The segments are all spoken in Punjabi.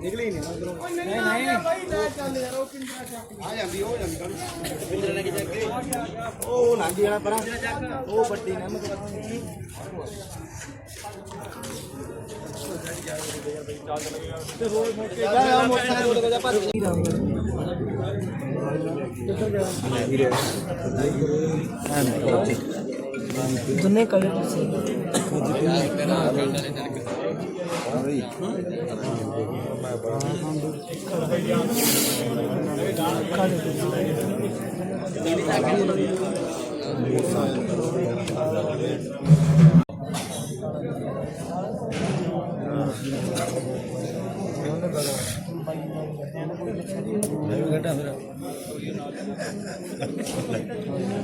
ਨਿਕਲੀ ਨਹੀਂ ਉਧਰੋਂ ਨਹੀਂ ਨਹੀਂ ਬਾਈ ਲੈ ਚੱਲ ਯਾਰ ਉਹ ਕਿੰਨਾ ਆ ਜਾਂਦੀ ਉਹ ਜਾਂਦੀ ਕੱਲ ਪਿੰਦਰ ਨੇ ਕਿ ਚੱਕੇ ਉਹ ਲੰਘ ਜਾਣਾ ਪਰਾਂ ਉਹ ਵੱਡੀ ਨਾ ਮਤਲਬ ਤੇ ਹੋਰ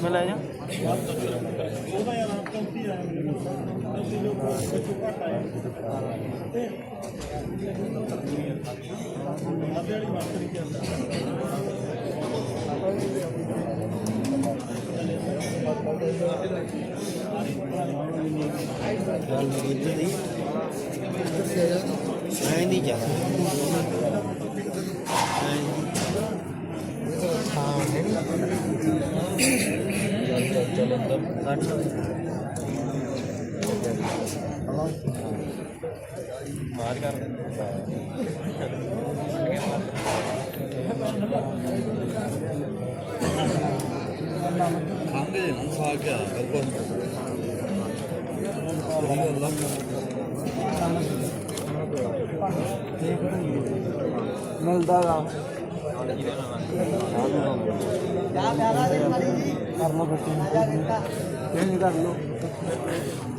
ਮੋਟਰਸਾਈਕਲ ਕੋਲ ਜਾ ਭੱਜ ਦੋਨੇ ਕਲਰ ਸੀ ਮੈਂ ਲੈ ਜਾ ਗੱਲ ਮੇਰੀ ਇੱਧਰ ਦੀ ਮੈਂ ਨਹੀਂ ਜਾ ਚੱਲ ਅੰਦਰ ਕੱਢ ਮਾਰ ਕਰ ਖਾਂਦੇ ਨਾ ਖਾ ਕੇ ਬਿਲਕੁਲ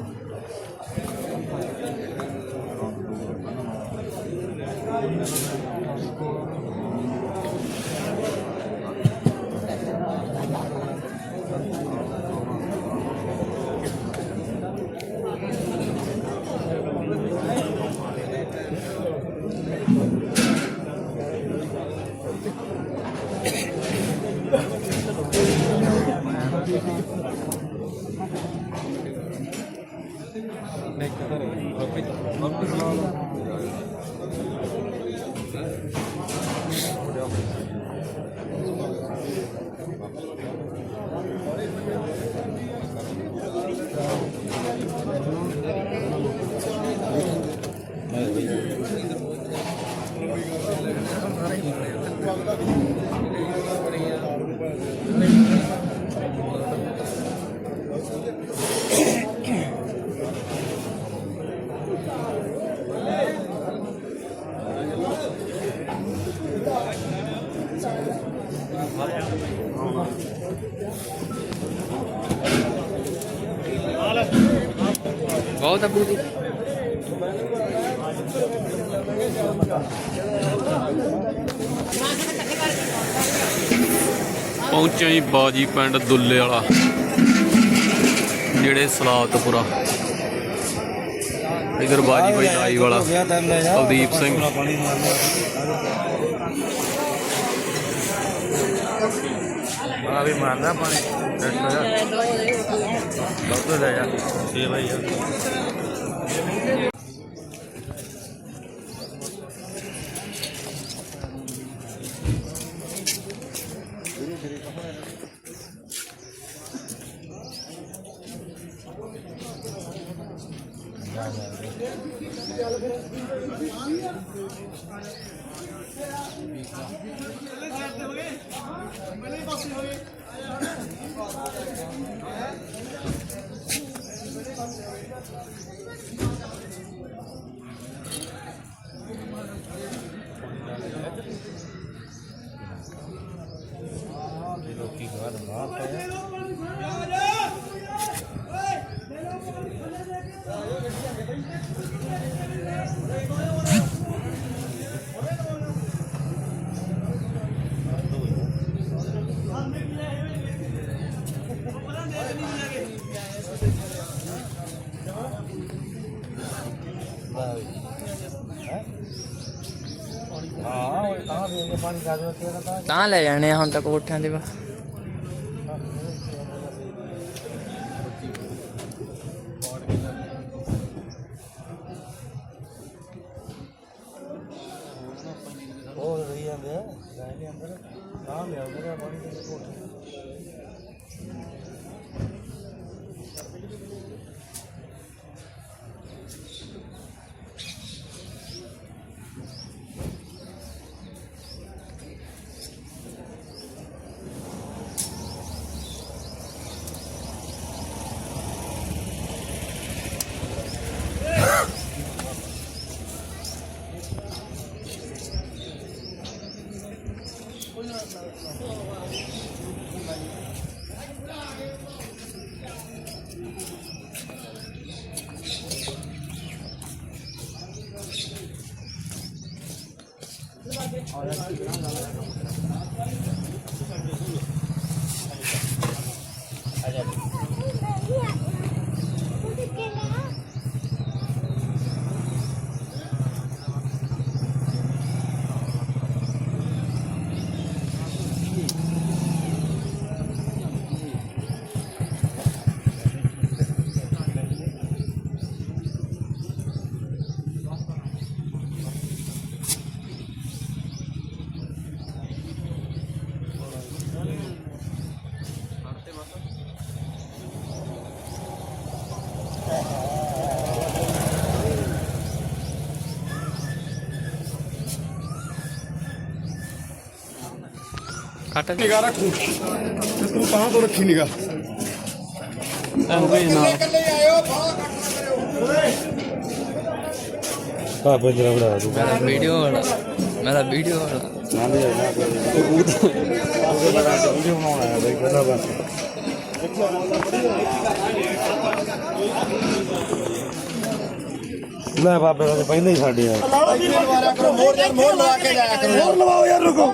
ਬਹੁਤ ਅੱਬੂ ਜੀ। ਪਹੁੰਚੇ ਜੀ ਬਾਜੀ ਪਿੰਡ ਦੁੱਲੇ ਵਾਲਾ। ਜਿਹੜੇ ਸਲਾਤਪੁਰਾ। ਇਧਰ ਬਾਜੀ ਭਾਈ ਲਾਈ ਵਾਲਾ। ਕੁਲਦੀਪ ਸਿੰਘ। ਆ ਵੀ ਮਾਰਦਾ ਪਾਣੀ। ਬਹੁਤ ਲੈ ਜਾ ਛੇ ਭਾਈ ਆ ਤਾਂ ਲੈ ਜਾਣੇ ਆ ਹੁਣ ਤੱਕ ਕੋਠਿਆਂ ਦੇ ਵਾ 아니야. ਕੱਟ ਨਿਗਾ ਰੱਖੂ। ਤੂੰ ਤਾਂ ਤੋਂ ਰੱਖੀ ਨਿਗਾ ਇਕੱਲੇ ਆਇਓ ਬਾਹਰ ਪਾ ਬੰਜਰਾ ਬੜਾ ਦੂ। ਮੇਰਾ ਵੀਡੀਓ ਵਾਲਾ ਮੇਰਾ ਵੀਡੀਓ ਵਾਲਾ ਨਾ ਦੇ ਨਾ। ਕਬੂਤ ਉਹਦੇ ਬੜਾ ਵੀਡੀਓ ਬਣਾਉਣਾ ਹੈ ਬਈ ਕਹਿੰਦਾ ਬਸ। ਲੈ ਬਾਬੇ ਦਾ ਪਹਿਲਾਂ ਹੀ ਸਾਡੇ ਆ ਮੋਰ ਯਾਰ ਮੋਰ ਲਵਾ ਕੇ ਜਾਇਆ ਕਰੋ। ਮੋਰ ਲਵਾਓ ਯਾਰ ਰੁਕੋ।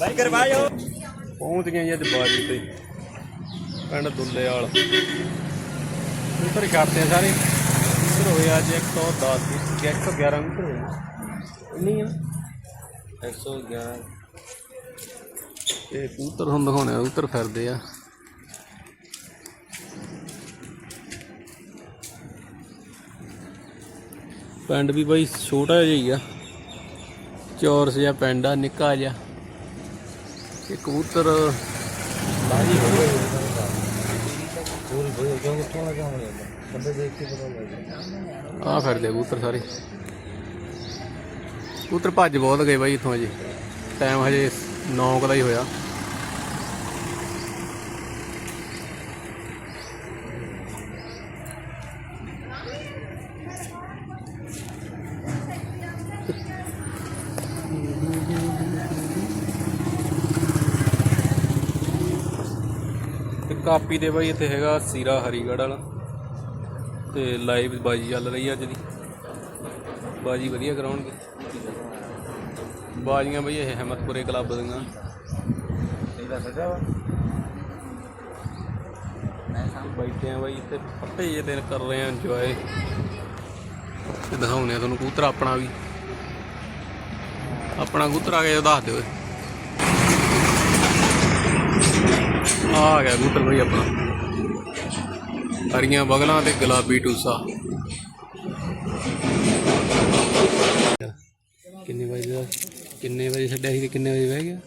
ਬਾਈ ਕਰਵਾਇਓ। ਪਹੁੰਚ ਗਏ ਜੀ ਅੱਜ ਬਾਜੀ ਤੇ। ਪਿੰਡ ਦੁੱਲੇਵਾਲ। ਉੱਤਰ ਹੀ ਕਰਦੇ ਆ ਸਾਰੇ। ਉੱਤਰ ਹੋਏ ਅੱਜ 110 ਦੀ। 111 ਉੱਤਰ ਹੋਏ ਨਹੀਂ ਆ। 111 ਤੇ ਕਬੂਤਰ ਹੁਣ ਦਿਖਾਉਣੇ ਆ ਉੱਤਰ ਫਿਰਦੇ ਆ। ਪਿੰਡ ਵੀ ਬਾਈ ਛੋਟਾ ਜਿਹਾ ਹੀ ਆ। ਚੌਰਸ ਜਿਹਾ ਪਿੰਡ ਆ ਨਿੱਕਾ ਜਿਹਾ। ਇਹ ਕਬੂਤਰ ਲਾਜੀ ਪੂਰੀ ਬਈ ਕਿਉਂ ਕਿੱਥੋਂ ਲੱਗਾ ਹੋਇਆ ਬੰਦੇ ਦੇਖ ਕੇ ਪਤਾ ਲੱਗ ਆ ਫਿਰਦੇ ਕਬੂਤਰ ਸਾਰੇ। ਕਬੂਤਰ ਭੱਜ ਬਹੁਤ ਗਏ ਬਾਈ ਇਥੋਂ ਅਜੇ ਟਾਈਮ ਹਜੇ 9 ਦਾ ਹੀ ਹੋਇਆ। ਕਾਪੀ ਦੇ ਬਾਈ ਇੱਥੇ ਹੈਗਾ ਸੀਰਾ ਹਰੀਗੜ੍ਹ ਵਾਲਾ। ਤੇ ਲਾਈਵ ਬਾਜੀ ਚੱਲ ਰਹੀ ਆ ਅੱਜ ਦੀ। ਬਾਜੀ ਵਧੀਆ ਕਰਾਉਣਗੇ। ਬਾਜੀਆਂ ਬਈ ਇਹ ਹਿੰਮਤਪੁਰੇ ਕਲੱਬ ਦੀਆਂ। ਇਹਦਾ ਸੱਜਾ ਵਾ ਬੈਠੇ ਆ ਬਾਈ ਇੱਥੇ, ਪੱਟੇ ਜੇ ਦਿਨ ਕਰ ਰਹੇ ਆ ਇੰਜੋਏ ਤੇ ਦਿਖਾਉਂਦੇ ਆ ਤੁਹਾਨੂੰ ਕਬੂਤਰ ਆਪਣਾ ਵੀ। ਆਪਣਾ ਕਬੂਤਰ ਆ ਗਿਆ ਦੱਸ ਦਿਓ। ਆ ਗਿਆ ਕਬੂਤਰ ਬਈ ਆਪਣਾ। ਹਰੀਆਂ ਬਗਲਾਂ ਤੇ ਗੁਲਾਬੀ ਟੂਸਾ। ਕਿੰਨੇ ਵਜੇ ਦਾ? ਕਿੰਨੇ ਵਜੇ ਛੱਡਿਆ ਸੀ ਤੇ ਕਿੰਨੇ ਵਜੇ ਬਹਿ ਗਿਆ?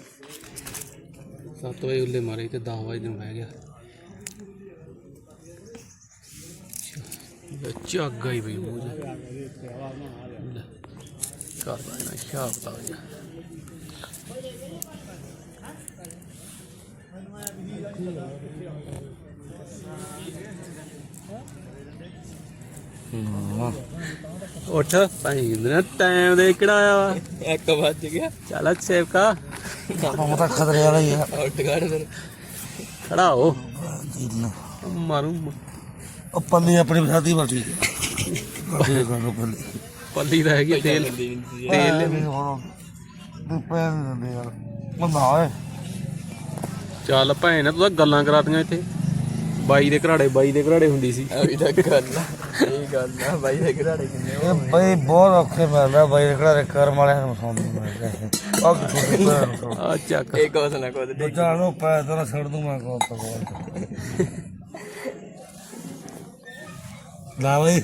7 ਵਜੇ ਉੱਲੇ ਮਾਰੇ ਤੇ 10 ਵਜੇ ਨੂੰ ਬਹਿ ਗਿਆ। ਝਾਗਾ ਹੀ ਬਈ ਮੂੰਹ ਚ। ਲੈ, ਕਰ ਦੇਣਾ ਹਿਸਾਬ ਤਾਂ ਜਾ ਉੱਠ ਭਾਈ ਨਾ ਟਾਈਮ ਦੇ ਕਿਹੜਾ ਆਇਆ ਵਾ ਇੱਕ ਵੱਜ ਗਿਆ। ਚੱਲ ਸੇਵਕਾ ਕੰਮ ਤਾਂ ਖਤਰੇ ਵਾਲਾ ਹੀ ਆ। ਉੱਠ ਗੜ ਫਿਰ। ਖੜਾ ਹੋ। ਮਾਰੂ। ਉਹ ਪੱਲੀ ਆਪਣੀ ਬਸਾਤੀ ਬੈਠੀ ਬੱਲੇ ਕਰੋ ਪੱਲੀ। ਪੱਲੀ ਤਾਂ ਹੈਗੀ ਤੇਲ। ਤੇਲ ਹੁਣ ਤੂੰ ਪੈਨ ਦਿੰਦੇ ਯਾਰ। ਓਏ ਚੱਲ ਭੈਣ ਤੂੰ ਤਾਂ ਗੱਲਾਂ ਕਰਾਤੀਆਂ ਇੱਥੇ। ਬਾਈ ਦੇ ਘਰਾੜੇ ਬਾਈ ਦੇ ਘਰਾੜੇ ਹੁੰਦੀ ਸੀ। ਅਭੀ ਤੱਕ ਗੱਲ ਆ ਇਹ ਗੱਲ ਆ ਬਾਈ ਦੇ ਘਰਾੜੇ ਕਿੰਨੇ ਇਹ ਬਈ ਬਹੁਤ ਔਖੇ ਮਿਲਦਾ ਬਈ ਦੇ ਕਰਮ ਵਾਲਿਆਂ ਨੂੰ ਸੌਂਦੀ ਮਿਲਦਾ ਛੋਟੇ ਨੂੰ ਆ ਚੱਕ। ਇਹ ਕੋਸ ਨਾ ਕੋਸ ਦੇ ਨੂੰ ਪੈ ਤੇਰਾ ਛੱਡ ਦੂੰ ਮੈਂ ਕੋਲ ਤੱਕ ਨਾ ਬਈ।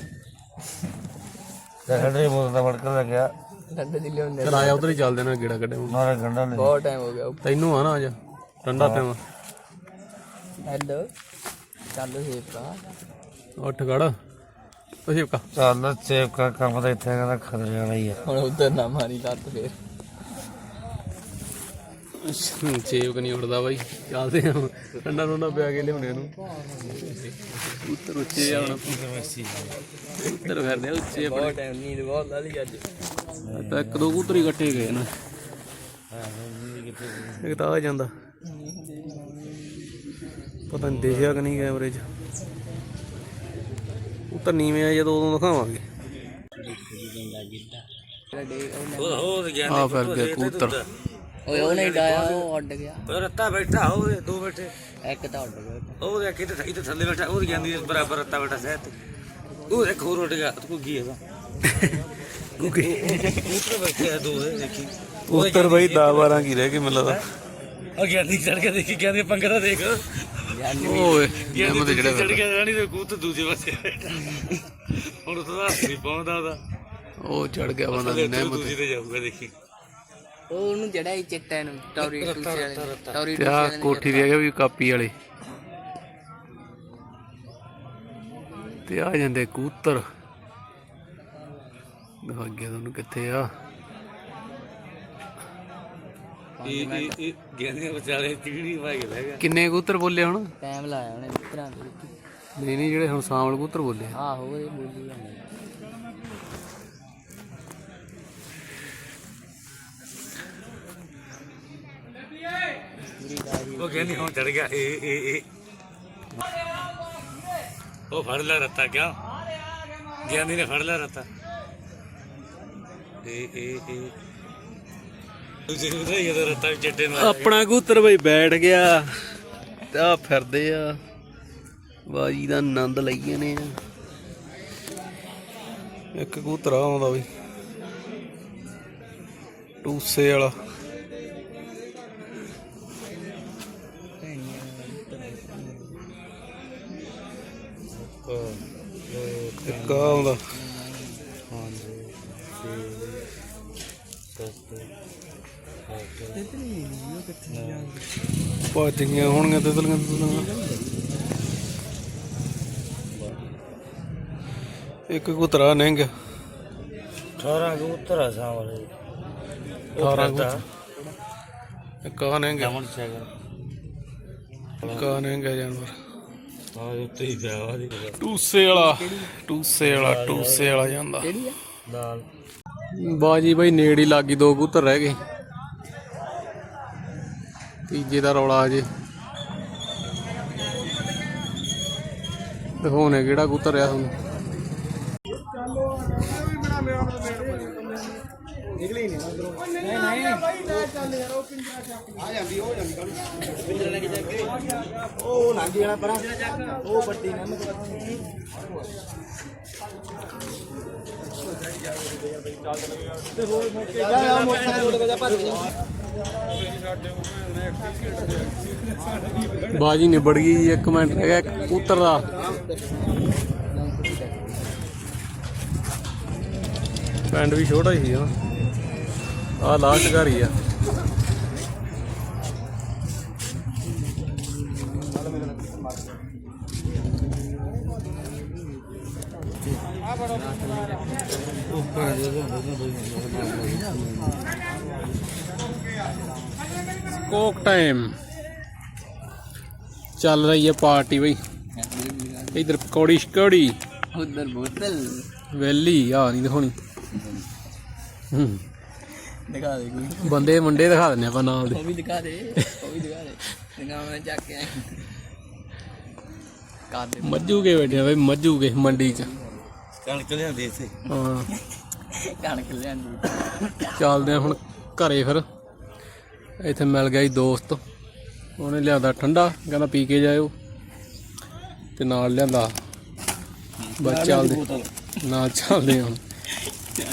ਹੱਡੇ ਬੋਲ ਦਾ ਵੜਕ ਲੱਗਿਆ ਦੀ ਲਿਆਉਂਦੇ ਚਲ ਆਇਆ ਉਧਰ ਹੀ ਚੱਲਦੇ ਨਾ ਗੇੜਾ ਕੱਢੇ ਨਾਰੇ ਗੰਡਾ ਲੈ ਬਹੁਤ ਟਾਈਮ ਹੋ ਗਿਆ। ਤੈਨੂੰ ਆ ਨਾ ਅੱਜ ਠੰਡਾ ਪਿਆ ਹੈਲੋ। ਚੱਲ ਸੇਪਾ ਉੱਠ ਖੜ। ਉਹ ਸੇਵਕਾ ਚੱਲ ਚੇਪ ਕਾ ਕੰਮ ਤਾਂ ਇੱਥੇ ਕਹਿੰਦਾ ਖਤਰੇ ਵਾਲਾ ਹੀ ਆ। ਹੁਣ ਉਧਰ ਨਾ ਮਾਰੀ ਲੱਤ ਫੇਰ। ਸੇਵਕ ਨਹੀਂ ਉੱਠਦਾ ਬਾਈ। ਚੱਲਦੇ ਆ ਠੰਡਾ ਠੰਡਾ ਪਿਆ ਕੇ ਲਿਆਉਣੇ ਨੂੰ ਉੱਤਰ ਉੱਚੇ ਆ ਹੁਣ। ਉੱਤਰ ਫਿਰਦੇ ਆ ਉੱਚੇ ਆਪਣੇ। ਬਹੁਤ ਟਾਈਮ ਨੀਂਦ ਬਹੁਤ ਲਾ ਲਈ ਅੱਜ। ਤਾਂ ਇੱਕ ਦੋ ਕਬੂਤਰ ਹੀ ਇਕੱਠੇ ਗਏ ਨਾ। ਇੱਕ ਤਾਂ ਆ ਜਾਂਦਾ। ਪਤਾ ਨਹੀਂ ਦੇਖਿਆ ਕਿ ਨਹੀਂ ਕੈਮਰੇ 'ਚ। ਉਹ ਤਾਂ ਨੀਵੇਂ ਆ ਜਦੋਂ ਉਦੋਂ ਦਿਖਾਵਾਂਗੇ। ਆ ਫਿਰ ਗਿਆ ਕਬੂਤਰ। ਓਏ ਉਹ ਨਹੀਂ ਡਾਇਆ ਉਹ ਉੱਡ ਗਿਆ। ਰੱਤਾ ਬੈਠਾ ਉਹਦੇ ਦੋ ਬੈਠੇ। ਇੱਕ ਤਾਂ ਉੱਡ ਗਿਆ ਉਹ ਦੇਖ ਇੱਥੇ ਇੱਥੇ ਥੱਲੇ ਬੈਠਾ ਉਹ ਜਾਂਦੀ ਬਰਾਬਰ ਰੱਤਾ ਬੈਠਾ ਸਹਿ ਤੇ। ਉਹ ਦੇਖ ਹੋਰ ਉੱਡ ਗਿਆ ਤੂੰ ਕੀ ਹੈਗਾ? ਕੁਕੀ ਉੱਤਰ ਬੈਠੇ ਆ ਦੋ ਦੇਖੀ। ਕਬੂਤਰ ਬਈ 10 12 ਕੀ ਰਹਿ ਗਏ ਮੈਨੂੰ ਲੱਗਦਾ। ਉਹ ਗਿਆਨੀ ਚੜ ਕੇ ਦੇਖੀ ਕਹਿੰਦੇ ਪੰਗੜਾ ਦੇਖ। ਓਏ ਨਿੰਮ ਤੇ ਜਿਹੜੇ ਚੜ ਕੇ ਰਾਣੀ ਦੇ ਕੂਤ ਦੂਜੇ ਪਾਸੇ। ਬੈਠਾ ਹੁਣ ਤਾਂ ਹੱਥ ਨਹੀਂ ਪਾਉਂਦਾ ਉਹਦਾ। ਉਹ ਚੜ ਗਿਆ ਬੰਦਾ ਨਿੰਮ ਤੇ ਦੂਜੀ ਤੇ ਜਾਊਗਾ ਦੇਖੀ। ਉਹ ਉਹਨੂੰ ਜਿਹੜਾ ਹੀ ਚਿੱਟਾ ਨੂੰ ਟੌਰੀ ਟੂਸੇ ਵਾਲੇ ਟੌਰੀ ਤੇ ਆ ਕੋਠੀ ਦੇ ਹੈਗੇ ਵੀ ਕਾਪੀ ਵਾਲੇ। ਤੇ ਆ ਜਾਂਦੇ ਕਬੂਤਰ। ਦਿਖਾ ਗਿਆ ਤੁਹਾਨੂੰ ਕਿੱਥੇ ਆ। ਇਹ ਇਹ ਇਹ ਗਿਆਨੀ ਵਿਚਾਰੇ ਚਿੜੀ ਭਾਈ ਲੈ ਗਿਆ। ਕਿੰਨੇ ਕਬੂਤਰ ਬੋਲੇ ਹੁਣ? ਟਾਈਮ ਲਾਇਆ ਉਹਨੇ ਮਿੱਤਰਾਂ ਦੇ ਵਿੱਚ ਨਹੀਂ ਨਹੀਂ ਜਿਹੜੇ ਹੁਣ ਸਾਂਵਲ ਕਬੂਤਰ ਬੋਲੇ। ਆਹੋ ਇਹ ਬੋਲੀ ਜਾਂਦੇ ਉਹ ਕਹਿੰਦੀ ਹੁਣ ਚੜ ਗਿਆ। ਇਹ ਇਹ ਇਹ ਉਹ ਫੜ ਲੈ ਰੱਤਾ ਕਿਆ ਗਿਆਨੀ ਨੇ ਫੜ ਲਿਆ ਰੱਤਾ। ਇਹ ਇਹ ਇਹ ਦੂਜੇ ਨੂੰ ਤਾਂ ਇਹਦਾ ਰੱਤਾ ਵੀ ਚੱਟੇ ਨੂੰ ਆਪਣਾ ਕਬੂਤਰ ਬਈ ਬੈਠ ਗਿਆ। ਤੇ ਆ ਫਿਰਦੇ ਆ। ਬਾਜੀ ਦਾ ਆਨੰਦ ਲਈ ਜਾਂਦੇ ਆ ਇੱਕ ਕਬੂਤਰ ਆਉਂਦਾ ਬਈ। ਟੂਸੇ ਵਾਲਾ। ਇੱਕ ਆਉਂਦਾ ਭੱਜ ਗਈਆਂ ਹੋਣਗੀਆਂ ਤੇ ਤਲੀਆਂ ਇੱਕ ਕਬੂਤਰਾ ਨਹਿੰਗ 18 ਕਬੂਤਰ ਆ ਸਾਂ ਵਾਲੇ 18 ਕਬੂਤਰ। ਇੱਕ ਆ ਨਹਿੰਗ ਜਾਮਣ ਸ਼ੇਗਰ ਆ ਨਹਿੰਗ ਜਾਨਵਰ। ਹਾਂ ਉੱਤੇ ਹੀ ਪਿਆ ਵਾ ਟੂਸੇ ਵਾਲਾ ਟੂਸੇ ਵਾਲਾ ਟੂਸੇ ਵਾਲਾ ਜਾਂਦਾ। ਬਾਜੀ ਬਾਈ ਨੇੜ ਲੱਗੀ ਦੋ ਕਬੂਤਰ ਰਹਿ ਗਏ। ਤੀਜੇ ਦਾ ਰੌਲਾ ਅਜੇ ਦਿਖਾਉਣੇ ਕਿਹੜਾ ਕਬੂਤਰ ਰਿਹਾ ਤੁਹਾਨੂੰ। ਆ ਜਾਂਦੀ ਉਹ ਜਾਂਦੀ ਕੱਲ ਪਿੰਦਰ ਲੈ ਕੇ ਜਾ ਕੇ ਉਹ ਲੰਘ ਜਾਣਾ ਪਰਾਂ ਉਹ ਵੱਡੀ ਨੇ ਤੇ ਹੋਰ ਮੌਕੇ ਜਾ ਆ ਜਾ, ਭੱਜ ਜਾ। ਬਾਜੀ ਨਿਬੜ ਗਈ ਜੀ, ਇੱਕ ਮਿੰਟ ਰਹਿ ਗਿਆ ਕਬੂਤਰ ਦਾ। ਪਿੰਡ ਵੀ ਛੋਟਾ ਹੀ ਸੀ ਨਾ। ਆ ਲਾਸਟ ਘਰ ਹੀ ਆ। Coke time. ਚੱਲ ਰਹੀ ਹੈ ਪਾਰਟੀ ਬਈ। ਇਧਰ ਪਕੌੜੀ ਸ਼ਕੌੜੀ ਉਧਰ ਬੋਤਲ। ਵੈਲੀ ਆ ਨਹੀਂ ਦਿਖਾਉਣੀ। ਹੂੰ। ਦਿਖਾ ਦੇ ਕੋਈ। ਬੰਦੇ ਮੁੰਡੇ ਦਿਖਾ ਦਿੰਨੇ ਆਪਾਂ ਨਾਲ ਦੇ। ਉਹ ਵੀ ਦਿਖਾ ਦੇ ਉਹ ਵੀ ਦਿਖਾ ਦੇ। ਦਿਖਾ ਮੈਂ ਚੱਕ ਕੇ ਕਰ ਦੇ। ਮੱਜੂ ਕੇ ਬੈਠੇ ਆ ਬਈ ਮੱਜੂ ਕੇ ਮੰਡੀ 'ਚ। ਕਣਕ ਲਿਆਂਦੇ ਇੱਥੇ। ਹਾਂ। ਕਣਕ ਲਿਆਂਦੀ। ਚੱਲਦੇ ਆ ਹੁਣ ਘਰੇ ਫਿਰ। ਇੱਥੇ ਮਿਲ ਗਿਆ ਜੀ ਦੋਸਤ। ਉਹਨੇ ਲਿਆਂਦਾ ਠੰਡਾ ਕਹਿੰਦਾ ਪੀ ਕੇ ਜਾਇਓ। ਤੇ ਨਾਲ ਲਿਆਂਦਾ। ਬਸ ਚੱਲਦੇ। ਨਾਲ ਚੱਲਦੇ ਹੁਣ।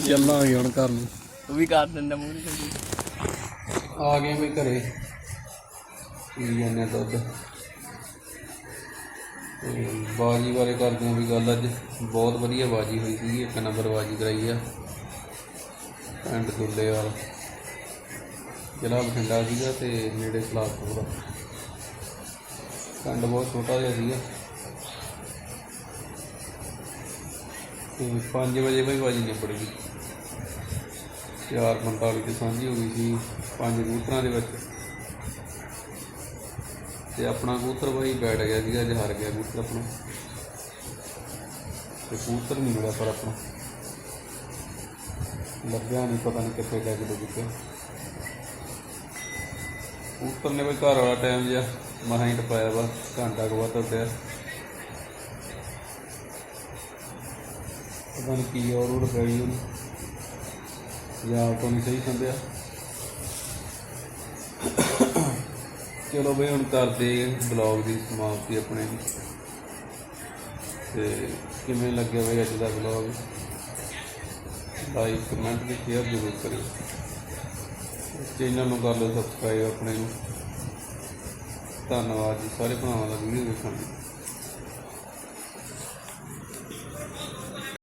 ਚੱਲਾਂਗੇ ਹੁਣ ਘਰ ਨੂੰ। ਉਹ ਵੀ ਕਰ ਦਿੰਦਾ ਮੂੰਹ ਤੇ ਆ ਗਏ ਵੀ ਘਰੇ। ਪੀ ਜਾਂਦੇ ਦੁੱਧ। ਤੇ ਬਾਜੀ ਬਾਰੇ ਕਰਦੇ ਹਾਂ ਵੀ ਗੱਲ ਅੱਜ। ਬਹੁਤ ਵਧੀਆ ਬਾਜੀ ਹੋਈ ਸੀ ਇੱਕ ਨੰਬਰ ਬਾਜੀ ਕਰਾਈ ਆ। ਪਿੰਡ ਦੁੱਲੇਵਾਲ। ਜ਼ਿਲ੍ਹਾ ਬਠਿੰਡਾ ਸੀਗਾ ਤੇ ਨੇੜੇ ਸਲਾਹਪੁਰ ਦਾ ਪਿੰਡ ਬਹੁਤ ਛੋਟਾ ਜਿਹਾ ਸੀਗਾ। ਤੇ 5 ਵਜੇ ਬਈ ਬਾਜੀ ਨਿਬੜ ਗਈ ਚਾਰ ਪੰਤਾਲੀ ਤੇ ਸਾਂਝੀ ਹੋ ਗਈ ਸੀ, ਪੰਜ ਕਬੂਤਰਾਂ ਦੇ ਵਿੱਚ। ਤੇ ਆਪਣਾ ਕਬੂਤਰ ਬਾਈ ਬੈਠ ਗਿਆ ਸੀਗਾ, ਅੱਜ ਹਾਰ ਗਿਆ ਕਬੂਤਰ ਆਪਣਾ। ਤੇ ਕਬੂਤਰ ਨਹੀਂ ਮਿਲਿਆ ਪਰ ਆਪਣਾ। ਲੱਭਿਆ ਨਹੀਂ ਪਤਾ ਨਹੀਂ ਕਿੱਥੇ ਜਾ ਕੇ ਡੁੱਬ ਗਿਆ ਕਬੂਤਰ ਨੇ ਬਈ ਘਰ ਵਾਲਾ ਟਾਈਮ ਜਿਹਾ ਮਹਾਂ ਹੀ ਟਪਾਇਆ ਵਾ, ਘੰਟਾ ਕੁ ਬਾਅਦ ਉੱਡਿਆ ਪਤਾ ਨਹੀਂ ਕੀ ਔਰ ਉੜ ਪਈ ਉਹਨੂੰ। ਜਾਂ ਤੋਂ ਨਹੀਂ ਸਹੀ ਸੰਦਿਆ ਚਲੋ ਬਈ, ਹੁਣ ਕਰਦੇ ਬਲੌਗ ਦੀ ਸਮਾਪਤੀ ਆਪਣੇ ਦੀ। ਤੇ ਕਿਵੇਂ ਲੱਗਿਆ ਬਈ ਅੱਜ ਦਾ ਬਲੌਗ ਲਾਈਕ ਕਮੈਂਟ ਤੇ ਸ਼ੇਅਰ ਜ਼ਰੂਰ ਕਰਿਓ। ਚੈਨਲ ਨੂੰ ਕਰ ਲਓ ਸਬਸਕ੍ਰਾਈਬ ਆਪਣੇ ਨੂੰ। ਧੰਨਵਾਦ ਜੀ, ਸਾਰੇ ਭਰਾਵਾਂ ਦਾ ਵੀਡੀਓ ਦੇਖਣ ਲਈ।